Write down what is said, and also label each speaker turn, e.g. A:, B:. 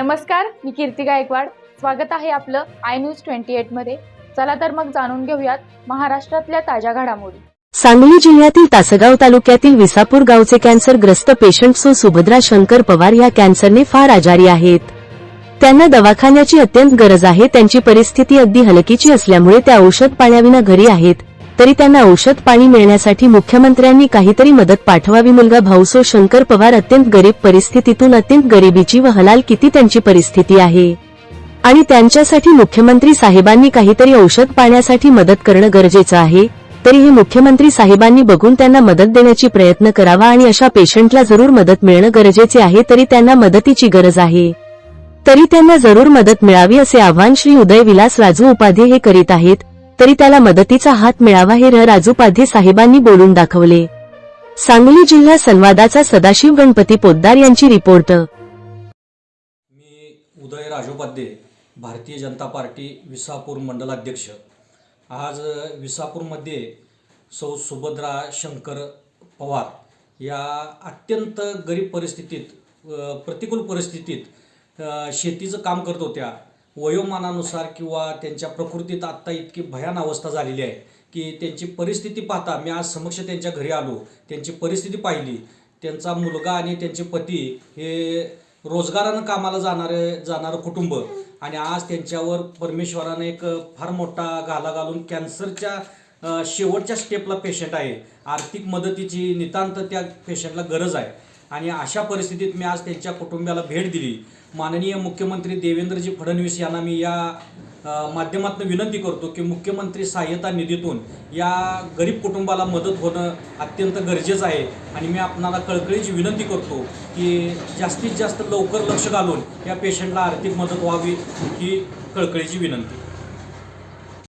A: नमस्कार मी कीर्ती गायकवाड. स्वागत आहे आपलं आय न्यूज ट्वेंटी एटमध्ये चला तर मग जाणून घेऊयात महाराष्ट्रातल्या ताज्या घडामोडी.
B: सांगली जिल्ह्यातील तासगाव तालुक्यातील विसापूर गावचे कॅन्सरग्रस्त पेशंट सो सुभद्रा शंकर पवार या कॅन्सरने फार आजारी आहेत. त्यांना दवाखान्याची अत्यंत गरज आहे त्यांची परिस्थिती अगदी हलकीची असल्यामुळे त्या औषध पाण्याविना घरी आहेत. तरी त्यांना औषध पाणी मिळण्यासाठी मुख्यमंत्र्यांनी काहीतरी मदत पाठवावी मुलगा भाऊसो शंकर पवार अत्यंत गरीब परिस्थितीतून अत्यंत गरिबीची व हलाल किती त्यांची परिस्थिती आहे. आणि त्यांच्यासाठी मुख्यमंत्री साहेबांनी काहीतरी औषध पाण्यासाठी मदत करणं गरजेचं आहे तरी हे मुख्यमंत्री साहेबांनी बघून त्यांना मदत देण्याची प्रयत्न करावा आणि अशा पेशंटला जरूर मदत मिळणं गरजेचे आहे तरी त्यांना मदतीची गरज आहे. तरी त्यांना जरूर मदत मिळावी असे आव्हान श्री उदय विलास राजू उपाध्ये हे करीत आहेत तरी त्याला मदतीचा हात मिळावा हे र राजू साहेबांनी बोलून दाखवले. सांगली जिल्हा संवादाचा सदाशिव गणपती पोद्दार यांची रिपोर्ट.
C: मी उदय राजोपाध्ये भारतीय जनता पार्टी विसापूर मंडलाध्यक्ष. आज विसापूरमध्ये सौ सुभद्रा शंकर पवार या अत्यंत गरीब परिस्थितीत प्रतिकूल परिस्थितीत शेतीचं काम करत होत्या. वयोमानानुसार किंवा त्यांच्या प्रकृतीत आत्ता इतकी भयान अवस्था झालेली आहे की त्यांची परिस्थिती पाहता मी आज समक्ष त्यांच्या घरी आलो त्यांची परिस्थिती पाहिली त्यांचा मुलगा आणि त्यांचे पती हे रोजगारानं कामाला जाणारे जाणारं कुटुंब आणि आज त्यांच्यावर परमेश्वरानं एक फार मोठा घाला घालून कॅन्सरच्या शेवटच्या स्टेपला पेशंट आहे. आर्थिक मदतीची नितांत त्या पेशंटला गरज आहे. आणि अशा परिस्थितीत मी आज त्यांच्या कुटुंबाला भेट दिली. माननीय मुख्यमंत्री देवेंद्रजी फडणवीस यांना मी या माध्यमातून विनंती करतो की मुख्यमंत्री सहाय्यता निधीतून या गरीब कुटुंबाला मदत होणं अत्यंत गरजेचं आहे. आणि मी आपणाला कळकळीची विनंती करतो की जास्तीत जास्त लवकर लक्ष घालून या पेशंटला आर्थिक मदत व्हावी ही कळकळीची विनंती.